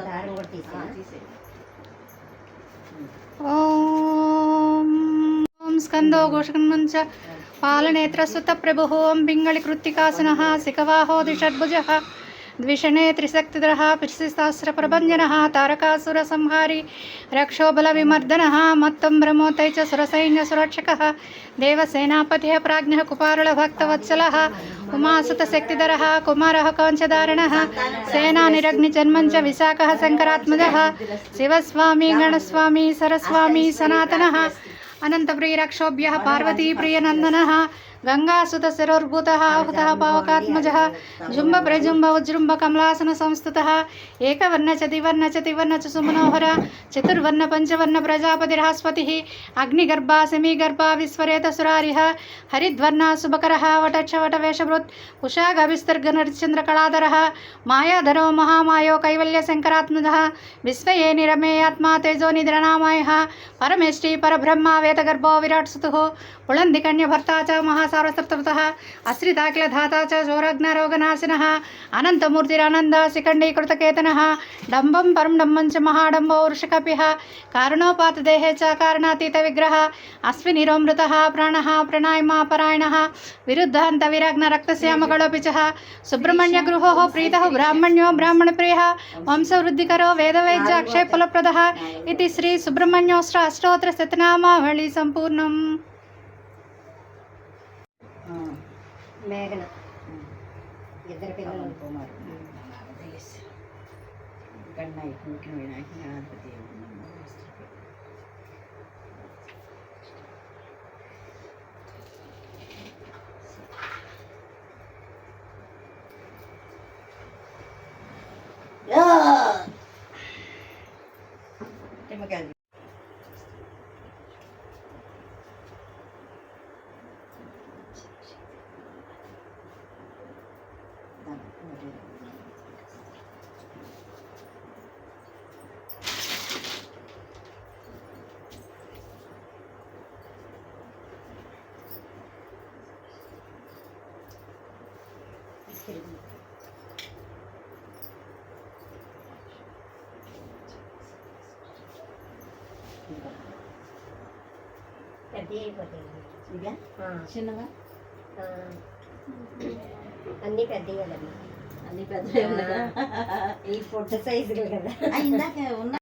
దారం కూడా తీసి ఓం స్కందో ఘోషకన్మంచ పాలనేత్రసుత ప్రభు ఓం పింగళి కృత్తికాసున శిఖవాహో దిషడ్భుజ ద్విషణే త్రిశక్తిధర పిర్సిసహస్రప్రభంజన తారకాసురసంహారి రక్షోబలవిమర్దన మత్తం బ్రహ్మోతై చ సురసైన్యసురక్షక దేవసేనాపతి ప్రాజ్ఞ కుపారుల భక్తవత్సల उमासुतशक्तिधरः कुमारः कौञ्चधारणः सेनानिरग्निजन्मं च विशाखः शङ्करात्मजः शिवस्वामी गणस्वामी सरस्वामी सनातनः अनन्तप्रियरक्षोभ्यः पार्वतीप्रियनन्दनः गङ्गासुतशिरोर्भूतः आहुतः पावकात्मजः जुम्बप्रजुम्ब उज्जृम्ब कमलासनसंस्तुतः एकवर्ण च द्विवर्ण च त्रिवर्ण च सुमनोहर चतुर्वर्ण पञ्चवर्ण प्रजापतिरहस्पतिः अग्निगर्भा समीगर्भा विस्वरेतसुरारिः हरिद्वर्णा शुभकरः वटक्षवटवेषभृत् कुशागविस्तर्गनरिचन्द्रकलाधरः मायाधरो महामायो कैवल्यशङ्करात्मजः विश्वये निरमेयात्मा तेजो निद्रनामायः परमेष्टि परब्रह्मा वेदगर्भो विराट्सुतुः पुळन्दिकन्यभर्ता च సర్వసప్తమత అశ్రితాఖిలధాత చ శూరఘ్నరోగనాశిన అనంతమూర్తిరానంద శిఖండీకృతకేతన డంబం పరం డంబం చ మహాడంబో వృషకపిహ కారణోపాతదేహే చ కారణాతీత విగ్రహ అస్మినిరోమృత ప్రాణ ప్రణాయమాపరాయణ విరుద్ధాంత విరాగ్న రక్తశ్యామగళోపి సుబ్రహ్మణ్య గృహో ప్రీత బ్రాహ్మణ్యో బ్రాహ్మణప్రియ వంశవృద్ధికరో వేదవైద్య అక్షయ ఫలప్రద ఇది శ్రీ సుబ్రహ్మణ్యోష్ట అష్టోత్తర శతనామావళి సంపూర్ణం మేఘన ఇద్దరు పిల్లలు కుమార్ గణనాయకు ముఖ్య వినాయక గణాధిపతి నిమ్మకాయలు పెద్ద అయిపోతాయి ఇదా ఆ, చిన్నగా ఆ. అన్నీ పెద్దవి కదమ్మా అన్ని పెద్ద ఈ పొట్ట సైజులు కదా. ఇందాక ఉన్న